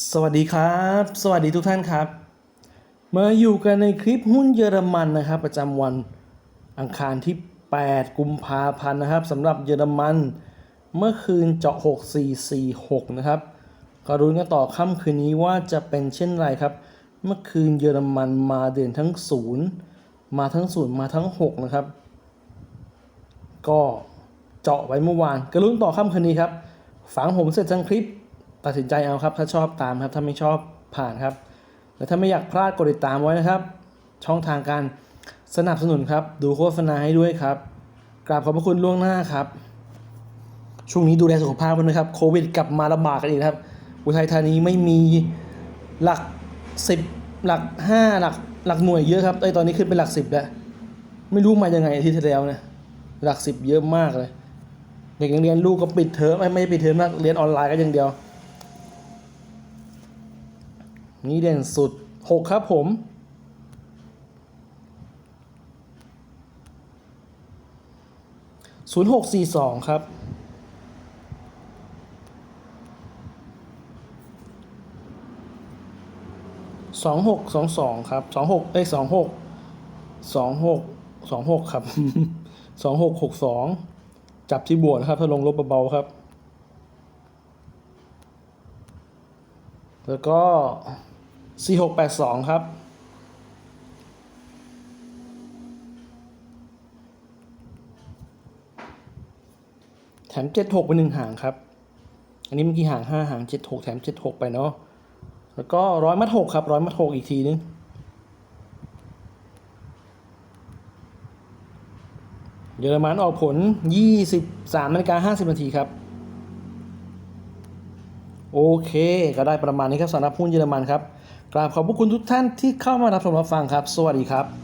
สวัสดีครับ สวัสดีทุกท่านครับ มาอยู่กันในคลิปหุ้นเยอรมันนะครับ ประจำวันอังคารที่ 8 กุมภาพันธ์นะครับสำหรับเยอรมัน เมื่อคืนเจาะ 6446 นะครับกรุ้นกันต่อค่ำคืนนี้ว่าจะเป็นเช่นไรครับ เมื่อคืนเยอรมันมาเด่นทั้ง 0 มาทั้ง 0 มาทั้ง 6 นะครับ ก็เจาะไว้เมื่อวานกระลุ้นต่อค่ำคืนนี้ครับ ฝังผมเสร็จทั้งคลิป ตัดสินใจเอาครับถ้าชอบตามครับถ้าไม่ชอบผ่านครับและถ้าไม่อยากพลาดกดติดตามไว้นะครับ ช่องทางการสนับสนุนครับ ดูโฆษณาให้ด้วยครับกราบขอบพระคุณล่วงหน้าครับ ช่วงนี้ดูแลสุขภาพกันนะครับโควิดกลับมาระบาดกันอีกครับ อุทัยธานีไม่มีหลักสิบหลักห้าหลักหลักหน่วยเยอะครับไอตอนนี้ขึ้นเป็นหลักสิบแล้ว ไม่รู้มายังไงที่ที่แล้วเนี่ยหลักสิบเยอะมากเลย เด็กยังเรียนลูกก็ปิดเทอมไม่ไม่ปิดเทอมนะเรียนออนไลน์ก็อย่างเดียว นี่เด่นสุดหกครับผม ศูนย์หกสี่สองครับ สองหกสองสองครับ สองหกเอ้ยสองหก สองหก สองหกครับ สองหกหกสอง จับที่บวกนะครับ ถ้าลงลบเบาๆครับ แล้วก็ สี่หกแปดสองครับ แถมเจ็ดหกไปหนึ่งหางครับ อันนี้เมื่อกี้หางห้าหางเจ็ดหกแถมเจ็ดหกไปเนาะ แล้วก็ร้อยมัดหกครับร้อยมัดหกอีกทีนึงเยอรมันออกผล 23นาฬิกา50นาทีครับ โอเค ก็ได้ประมาณนี้ครับสำหรับหุ้นเยอรมันครับ กราบขอบพระคุณทุกท่านที่เข้ามารับชมรับฟังครับ สวัสดีครับ